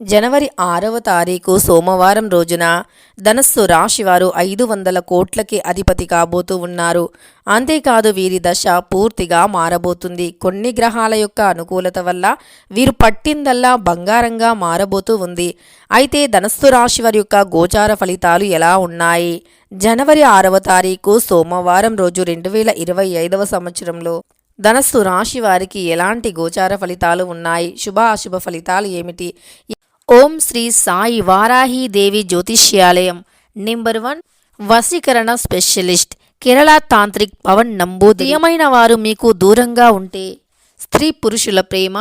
జనవరి ఆరవ తారీఖు సోమవారం రోజున ధనస్సు రాశివారు ఐదు వందల కోట్లకి అధిపతి కాబోతూ ఉన్నారు. అంతేకాదు వీరి దశ పూర్తిగా మారబోతుంది. కొన్ని గ్రహాల యొక్క అనుకూలత వల్ల వీరు పట్టిందల్లా బంగారంగా మారబోతూ ఉంది. అయితే ధనస్సు రాశి వారి యొక్క గోచార ఫలితాలు ఎలా ఉన్నాయి? జనవరి ఆరవ తారీఖు సోమవారం రోజు రెండు వేల ఇరవై ఐదవ సంవత్సరంలో ధనస్సు రాశి వారికి ఎలాంటి గోచార ఫలితాలు ఉన్నాయి? శుభ అశుభ ఫలితాలు ఏమిటి? ఓం శ్రీ సాయి వారాహీదేవి జ్యోతిష్యాలయం. నెంబర్ వన్ వశీకరణ స్పెషలిస్ట్ కేరళ తాంత్రిక్ పవన్ నంబూదయమైన వారు మీకు దూరంగా ఉంటే స్త్రీ పురుషుల ప్రేమ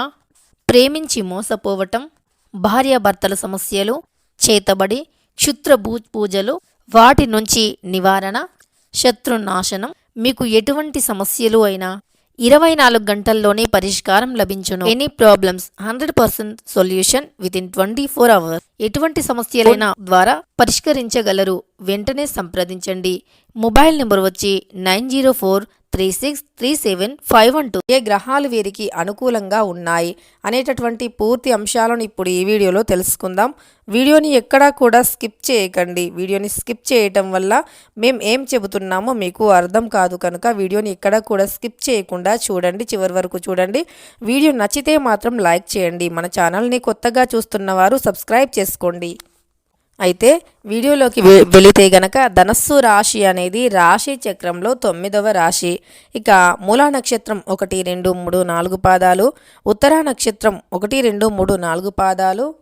ప్రేమించి మోసపోవటం భార్యాభర్తల సమస్యలు చేతబడి క్షుత్ర భూ పూజలు వాటి నుంచి నివారణ శత్రునాశనం మీకు ఎటువంటి సమస్యలు అయినా ఇరవై నాలుగు గంటల్లోనే పరిష్కారం లభించును. Any problems hundred percent solution within twenty four hours ఎటువంటి సమస్యలైనా ద్వారా పరిష్కరించగలరు. వెంటనే సంప్రదించండి. మొబైల్ నెంబర్ వచ్చి nine zero four three six three seven five one two ఏ గ్రహాలు వీరికి అనుకూలంగా ఉన్నాయి అనేటటువంటి పూర్తి అంశాలను ఇప్పుడు ఈ వీడియోలో తెలుసుకుందాం. వీడియోని ఎక్కడా కూడా స్కిప్ చేయకండి. వీడియోని స్కిప్ చేయటం వల్ల మేము ఏం చెబుతున్నామో మీకు అర్థం కాదు కనుక వీడియోని ఎక్కడా కూడా స్కిప్ చేయకుండా చూడండి. చివరి వరకు చూడండి. వీడియో నచ్చితే మాత్రం లైక్ చేయండి. మన ఛానల్ని కొత్తగా చూస్తున్న వారు సబ్స్క్రైబ్ చేసుకోండి. అయితే వీడియోలోకి వె- వెళితే గనక ధనస్సు రాశి అనేది రాశి చక్రంలో తొమ్మిదవ రాశి. ఇక మూలా నక్షత్రం ఒకటి రెండు మూడు నాలుగు పాదాలు. ఉత్తరా నక్షత్రం ఒకటి రెండు మూడు నాలుగు పాదాలు.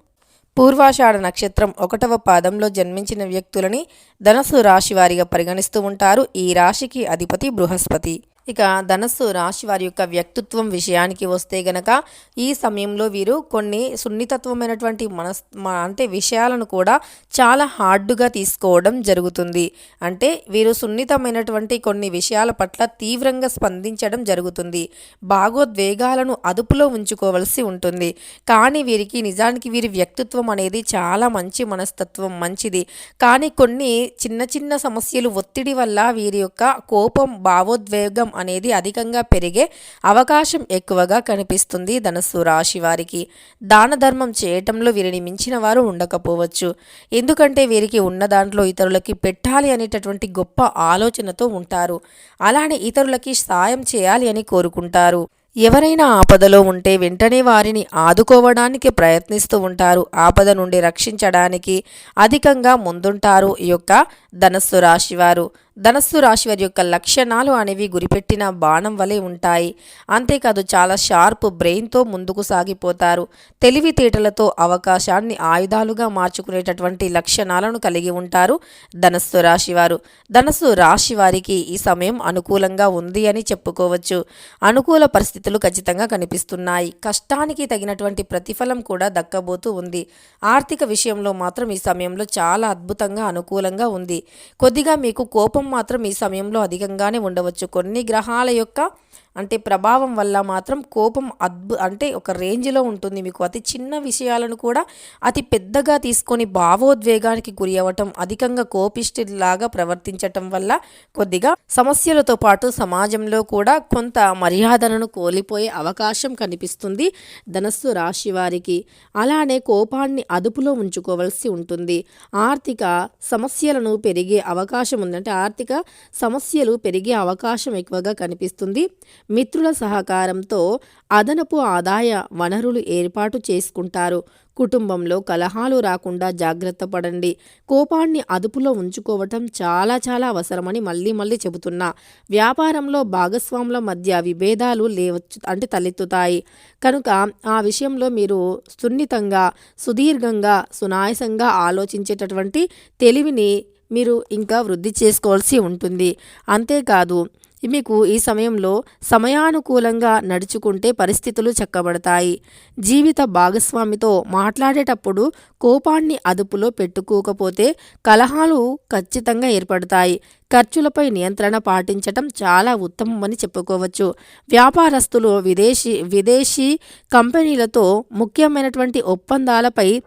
పూర్వాషాఢ నక్షత్రం ఒకటవ పాదంలో జన్మించిన వ్యక్తులని ధనస్సు రాశి వారిగా పరిగణిస్తూ ఉంటారు. ఈ రాశికి అధిపతి బృహస్పతి. ఇక ధనస్సు రాశి వారి యొక్క వ్యక్తిత్వం విషయానికి వస్తే గనక ఈ సమయంలో వీరు కొన్ని సున్నితత్వమైనటువంటి మనస్ మ- అంటే విషయాలను కూడా చాలా హార్డ్గా తీసుకోవడం జరుగుతుంది. అంటే వీరు సున్నితమైనటువంటి కొన్ని విషయాల పట్ల తీవ్రంగా స్పందించడం జరుగుతుంది. భాగోద్వేగాలను అదుపులో ఉంచుకోవలసి ఉంటుంది. కానీ వీరికి నిజానికి వీరి వ్యక్తిత్వం అనేది చాలా మంచి మనస్తత్వం మంచిది. కానీ కొన్ని చిన్న చిన్న సమస్యలు ఒత్తిడి వల్ల వీరి యొక్క కోపం భావోద్వేగం అనేది అధికంగా పెరిగే అవకాశం ఎక్కువగా కనిపిస్తుంది ధనస్సు రాశి వారికి. దాన ధర్మం చేయటంలో వీరిని మించిన వారు ఉండకపోవచ్చు. ఎందుకంటే వీరికి ఉన్న దాంట్లో ఇతరులకి పెట్టాలి అనేటటువంటి గొప్ప ఆలోచనతో ఉంటారు. అలానే ఇతరులకి సాయం చేయాలి అని కోరుకుంటారు. ఎవరైనా ఆపదలో ఉంటే వెంటనే వారిని ఆదుకోవడానికి ప్రయత్నిస్తూ ఉంటారు. ఆపద నుండి రక్షించడానికి అధికంగా ముందుంటారు ఈ యొక్క ధనస్సు రాశివారు ధనస్సు రాశి వారి యొక్క లక్షణాలు అనేవి గురిపెట్టిన బాణం వలె ఉంటాయి. అంతేకాదు చాలా షార్ప్ బ్రెయిన్తో ముందుకు సాగిపోతారు. తెలివితేటలతో అవకాశాన్ని ఆయుధాలుగా మార్చుకునేటటువంటి లక్షణాలను కలిగి ఉంటారు ధనస్సు రాశి వారు. ధనస్సు రాశి వారికి ఈ సమయం అనుకూలంగా ఉంది అని చెప్పుకోవచ్చు. అనుకూల పరిస్థితులు ఖచ్చితంగా కనిపిస్తున్నాయి. కష్టానికి తగినటువంటి ప్రతిఫలం కూడా దక్కబోతూ ఉంది. ఆర్థిక విషయంలో మాత్రం ఈ సమయంలో చాలా అద్భుతంగా అనుకూలంగా ఉంది. కొద్దిగా మీకు కోపం మాత్రం ఈ సమయంలో అధికంగానే ఉండవచ్చు. కొన్ని గ్రహాల యొక్క అంటే ప్రభావం వల్ల మాత్రం కోపం అద్భు అంటే ఒక రేంజ్లో ఉంటుంది మీకు. అతి చిన్న విషయాలను కూడా అతి పెద్దగా తీసుకొని భావోద్వేగానికి గురి అవ్వటం అధికంగా కోపిష్టిలాగా ప్రవర్తించటం వల్ల కొద్దిగా సమస్యలతో పాటు సమాజంలో కూడా కొంత మర్యాదలను కోల్పోయే అవకాశం కనిపిస్తుంది ధనస్సు రాశి వారికి. అలానే కోపాన్ని అదుపులో ఉంచుకోవలసి ఉంటుంది. ఆర్థిక సమస్యలను పెరిగే అవకాశం ఉందంటే ఆర్థిక సమస్యలు పెరిగే అవకాశం ఎక్కువగా కనిపిస్తుంది. మిత్రుల సహకారంతో అదనపు ఆదాయ వనరులు ఏర్పాటు చేసుకుంటారు. కుటుంబంలో కలహాలు రాకుండా జాగ్రత్త పడండి. కోపాన్ని అదుపులో ఉంచుకోవటం చాలా చాలా అవసరమని మళ్ళీ మళ్ళీ చెబుతున్నా. వ్యాపారంలో భాగస్వాముల మధ్య విభేదాలు లేవచ్చు అంటే తలెత్తుతాయి. కనుక ఆ విషయంలో మీరు సున్నితంగా సుదీర్ఘంగా సునాయసంగా ఆలోచించేటటువంటి తెలివిని మీరు ఇంకా వృద్ధి చేసుకోవాల్సి ఉంటుంది. అంతేకాదు మీకు ఈ సమయంలో సమయానుకూలంగా నడుచుకుంటే పరిస్థితులు చక్కబడతాయి. జీవిత భాగస్వామితో మాట్లాడేటప్పుడు కోపాన్ని అదుపులో పెట్టుకోకపోతే కలహాలు ఖచ్చితంగా ఏర్పడతాయి. ఖర్చులపై నియంత్రణ పాటించటం చాలా ఉత్తమమని చెప్పుకోవచ్చు. వ్యాపారస్తులు విదేశీ విదేశీ కంపెనీలతో ముఖ్యమైనటువంటి ఒప్పందాలపై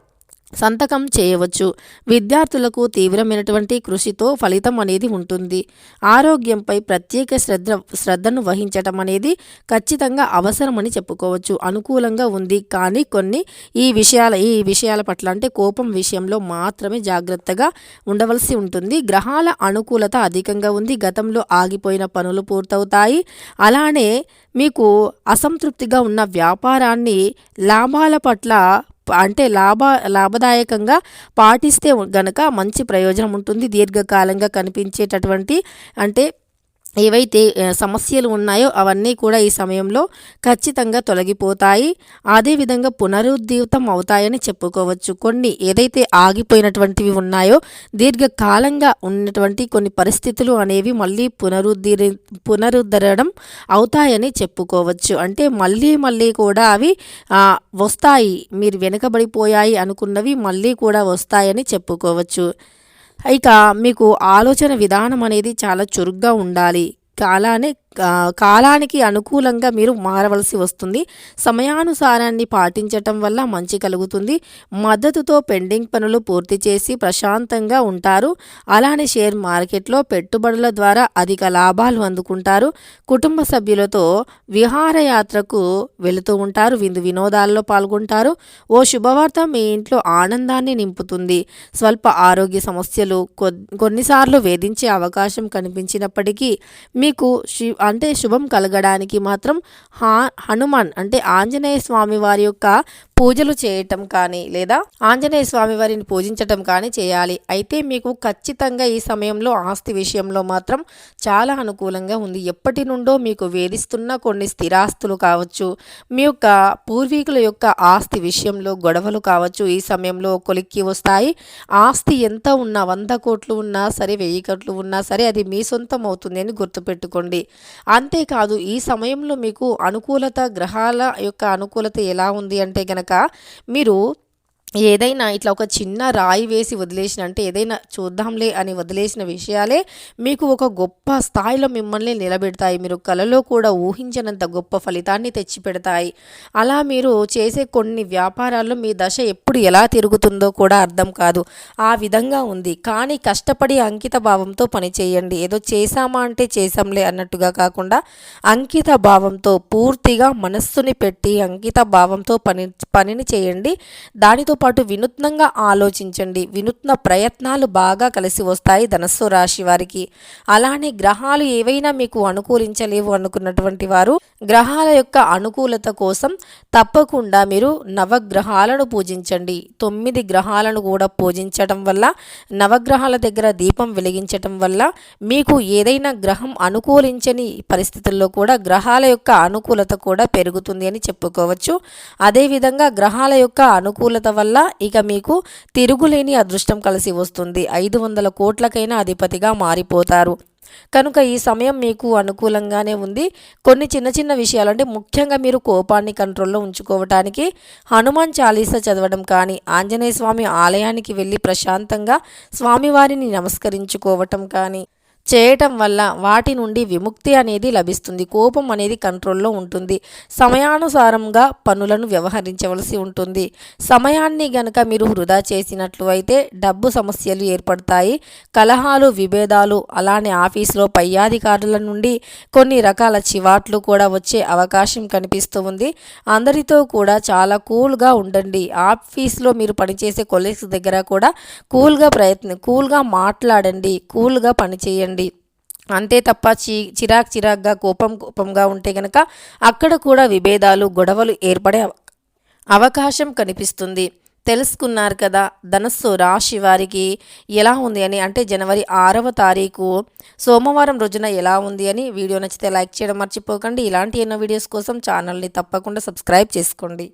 సంతకం చేయవచ్చు. విద్యార్థులకు తీవ్రమైనటువంటి కృషితో ఫలితం అనేది ఉంటుంది. ఆరోగ్యంపై ప్రత్యేక శ్రద్ధ శ్రద్ధను వహించటం అనేది ఖచ్చితంగా అవసరమని చెప్పుకోవచ్చు. అనుకూలంగా ఉంది. కానీ కొన్ని ఈ విషయాల ఈ విషయాల పట్ల అంటే కోపం విషయంలో మాత్రమే జాగ్రత్తగా ఉండవలసి ఉంటుంది. గ్రహాల అనుకూలత అధికంగా ఉంది. గతంలో ఆగిపోయిన పనులు పూర్తవుతాయి. అలానే మీకు అసంతృప్తిగా ఉన్న వ్యాపారాన్ని లాభాల పట్ల అంటే లాభ లాభదాయకంగా పాటిస్తే గనక మంచి ప్రయోజనం ఉంటుంది. దీర్ఘకాలంగా కనిపించేటటువంటి అంటే ఏవైతే సమస్యలు ఉన్నాయో అవన్నీ కూడా ఈ సమయంలో ఖచ్చితంగా తొలగిపోతాయి. అదేవిధంగా పునరుద్ధీతం అవుతాయని చెప్పుకోవచ్చు. కొన్ని ఏదైతే ఆగిపోయినటువంటివి ఉన్నాయో దీర్ఘకాలంగా ఉన్నటువంటి కొన్ని పరిస్థితులు అనేవి మళ్ళీ పునరుద్ధరి పునరుద్ధరడం అవుతాయని చెప్పుకోవచ్చు. అంటే మళ్ళీ మళ్ళీ కూడా అవి వస్తాయి. మీరు వెనుకబడిపోయాయి అనుకున్నవి మళ్ళీ కూడా వస్తాయని చెప్పుకోవచ్చు. ఇక మీకు ఆలోచన విధానం అనేది చాలా చురుగ్గా ఉండాలి. అలానే కాలానికి అనుకూలంగా మీరు మారవలసి వస్తుంది. సమయానుసారాన్ని పాటించటం వల్ల మంచి కలుగుతుంది. మద్దతుతో పెండింగ్ పనులు పూర్తి చేసి ప్రశాంతంగా ఉంటారు. అలానే షేర్ మార్కెట్లో పెట్టుబడుల ద్వారా అధిక లాభాలు అందుకుంటారు. కుటుంబ సభ్యులతో విహారయాత్రకు వెళుతూ ఉంటారు. విందు వినోదాల్లో పాల్గొంటారు. ఓ శుభవార్త మీ ఇంట్లో ఆనందాన్ని నింపుతుంది. స్వల్ప ఆరోగ్య సమస్యలు కొన్నిసార్లు వేధించే అవకాశం కనిపించినప్పటికీ మీకు అంటే శుభం కలగడానికి మాత్రం హనుమాన్ అంటే ఆంజనేయ స్వామి వారి యొక్క పూజలు చేయటం కానీ లేదా ఆంజనేయ స్వామి వారిని పూజించటం కానీ చేయాలి. అయితే మీకు ఖచ్చితంగా ఈ సమయంలో ఆస్తి విషయంలో మాత్రం చాలా అనుకూలంగా ఉంది. ఎప్పటి నుండో మీకు వేధిస్తున్న కొన్ని స్థిరాస్తులు కావచ్చు మీ యొక్క పూర్వీకుల యొక్క ఆస్తి విషయంలో గొడవలు కావచ్చు ఈ సమయంలో కొలిక్కి వస్తాయి. ఆస్తి ఎంత ఉన్నా వంద కోట్లు ఉన్నా సరే వెయ్యి కోట్లు ఉన్నా సరే అది మీ సొంతం అవుతుంది అని గుర్తుపెట్టుకోండి. అంతేకాదు ఈ సమయంలో మీకు అనుకూలత గ్రహాల యొక్క అనుకూలత ఎలా ఉంది అంటే గనక మీరు ఏదైనా ఇట్లా ఒక చిన్న రాయి వేసి వదిలేసిన అంటే ఏదైనా చూద్దాంలే అని వదిలేసిన విషయాలే మీకు ఒక గొప్ప స్థాయిలో మిమ్మల్ని నిలబెడతాయి. మీరు కలలో కూడా ఊహించినంత గొప్ప ఫలితాన్ని తెచ్చిపెడతాయి. అలా మీరు చేసే కొన్ని వ్యాపారాల్లో మీ దశ ఎప్పుడు ఎలా తిరుగుతుందో కూడా అర్థం కాదు. ఆ విధంగా ఉంది. కానీ కష్టపడి అంకిత భావంతో పని చేయండి. ఏదో చేశామా అంటే చేశాంలే అన్నట్టుగా కాకుండా అంకిత భావంతో పూర్తిగా మనస్సుని పెట్టి అంకిత భావంతో పని పనిని చేయండి. దానితో పాటు వినూత్నంగా ఆలోచించండి. వినూత్న ప్రయత్నాలు బాగా కలిసి వస్తాయి ధనస్సు రాశి వారికి. అలానే గ్రహాలు ఏవైనా మీకు అనుకూలించలేవు అనుకున్నటువంటి వారు గ్రహాల యొక్క అనుకూలత కోసం తప్పకుండా మీరు నవగ్రహాలను పూజించండి. తొమ్మిది గ్రహాలను కూడా పూజించటం వల్ల నవగ్రహాల దగ్గర దీపం వెలిగించటం వల్ల మీకు ఏదైనా గ్రహం అనుకూలించని పరిస్థితుల్లో కూడా గ్రహాల యొక్క అనుకూలత కూడా పెరుగుతుంది అని చెప్పుకోవచ్చు. అదేవిధంగా గ్రహాల యొక్క అనుకూలత వల్ల వల్ల ఇక మీకు తిరుగులేని అదృష్టం కలిసి వస్తుంది. ఐదు వందల కోట్లకైనా అధిపతిగా మారిపోతారు. కనుక ఈ సమయం మీకు అనుకూలంగానే ఉంది. కొన్ని చిన్న చిన్న విషయాలు అంటే ముఖ్యంగా మీరు కోపాన్ని కంట్రోల్లో ఉంచుకోవటానికి హనుమాన్ చాలీసా చదవడం కానీ ఆంజనేయ స్వామి ఆలయానికి వెళ్ళి ప్రశాంతంగా స్వామివారిని నమస్కరించుకోవటం కానీ చేయటం వల్ల వాటి నుండి విముక్తి అనేది లభిస్తుంది. కోపం అనేది కంట్రోల్లో ఉంటుంది. సమయానుసారంగా పనులను వ్యవహరించవలసి ఉంటుంది. సమయాన్ని గనక మీరు వృధా చేసినట్లు అయితే డబ్బు సమస్యలు ఏర్పడతాయి. కలహాలు విభేదాలు అలానే ఆఫీసులో పై అధికారుల నుండి కొన్ని రకాల చివాట్లు కూడా వచ్చే అవకాశం కనిపిస్తూ ఉంది. అందరితో కూడా చాలా కూల్గా ఉండండి. ఆఫీస్లో మీరు పనిచేసే కొలీగ్స్ దగ్గర కూడా కూల్గా ప్రయత్నం కూల్గా మాట్లాడండి. కూల్గా పనిచేయండి. అంతే తప్ప చి చిరాక్ చిరాక్గా కోపం కోపంగా ఉంటే గనక అక్కడ కూడా విభేదాలు గొడవలు ఏర్పడే అవకాశం కనిపిస్తుంది. తెలుసుకున్నారు కదా ధనస్సు రాశి వారికి ఎలా ఉంది అని అంటే జనవరి ఆరవ తారీఖు సోమవారం రోజున ఎలా ఉంది అని వీడియో నచ్చితే లైక్ చేయడం మర్చిపోకండి. ఇలాంటి ఎన్నో వీడియోస్ కోసం ఛానల్ని తప్పకుండా సబ్స్క్రైబ్ చేసుకోండి.